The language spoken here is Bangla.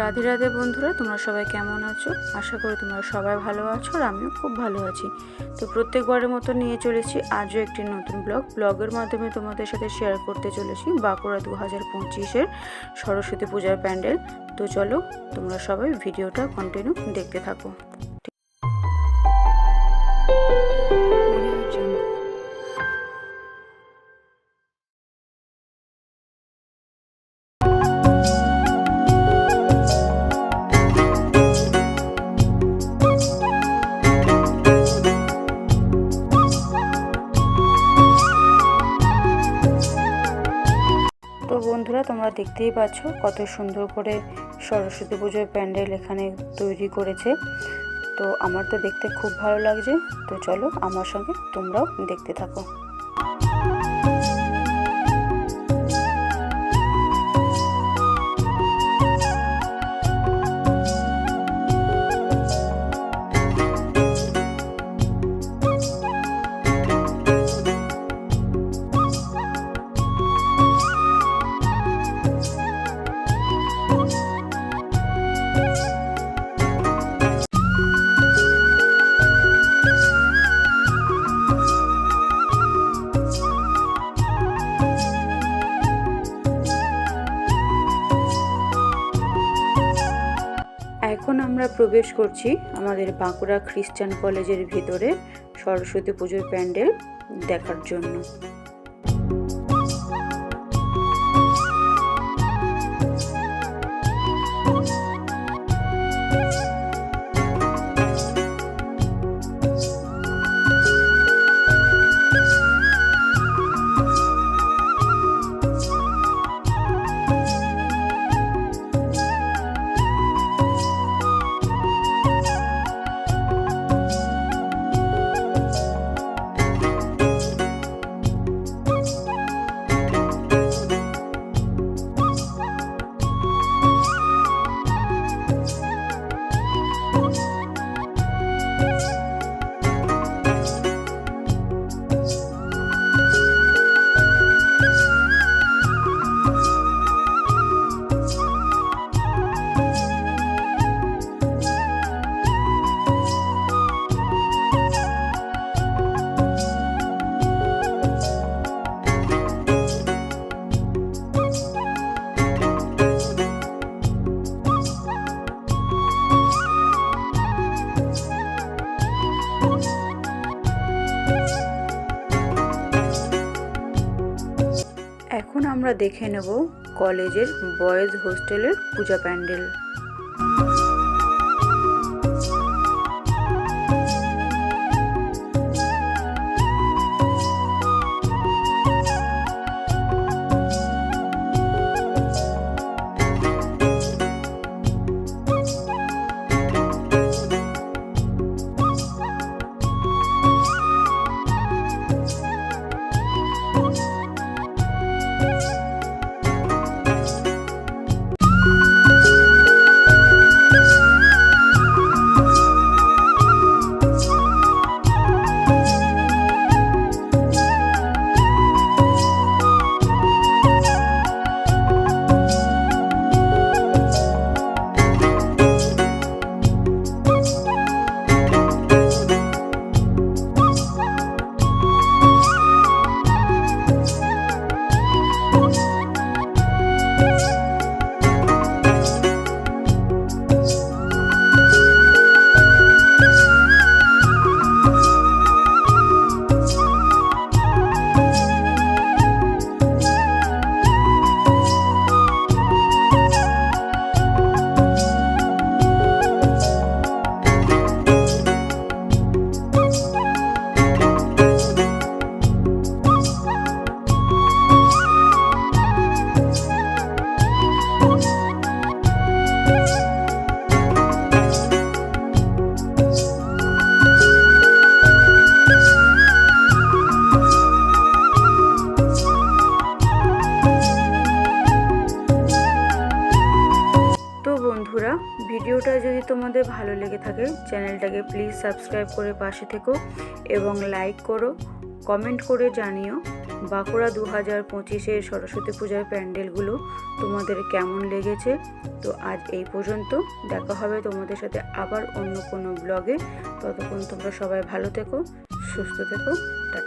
রাধে রাধে বন্ধুরা, তোমরা সবাই কেমন আছো? আশা করি তোমরা সবাই ভালো আছো আর আমিও খুব ভালো আছি। তো প্রত্যেকবারের মতো নিয়ে চলেছি আজও একটি নতুন ব্লগ। ব্লগের মাধ্যমে তোমাদের সাথে শেয়ার করতে চলেছি বাঁকুড়া দু হাজার পঁচিশের সরস্বতী পূজার প্যান্ডেল। তো চলো, তোমরা সবাই ভিডিওটা কন্টিনিউ দেখতে থাকো। দেখতেই পাচ্ছ কত সুন্দর করে সরস্বতী পুজোর প্যান্ডেল এখানে তৈরি করেছে। তো আমার তো দেখতে খুব ভালো লাগছে। তো চলো আমার সঙ্গে তোমরাও দেখতে থাকো। এখন আমরা প্রবেশ করছি আমাদের বাঁকুড়া খ্রিস্টান কলেজের ভিতরে সরস্বতী পুজোর প্যান্ডেল দেখার জন্য। এখন আমরা দেখে নেব কলেজের বয়েজ হোস্টেলের পূজা প্যান্ডেল। তোমাদের ভালো লেগে থাকে, চ্যানেলটাকে প্লিজ সাবস্ক্রাইব করে পাশে থেকো এবং লাইক করো কমেন্ট করে জানিও বাঁকুড়া দু হাজার পঁচিশের সরস্বতী পূজার প্যান্ডেলগুলো তোমাদের কেমন লেগেছে। তো আজ এই পর্যন্ত, দেখা হবে তোমাদের সাথে আবার অন্য কোনো ব্লগে ততক্ষণ তোমরা সবাই ভালো থেকো, সুস্থ থেকো, টাটা।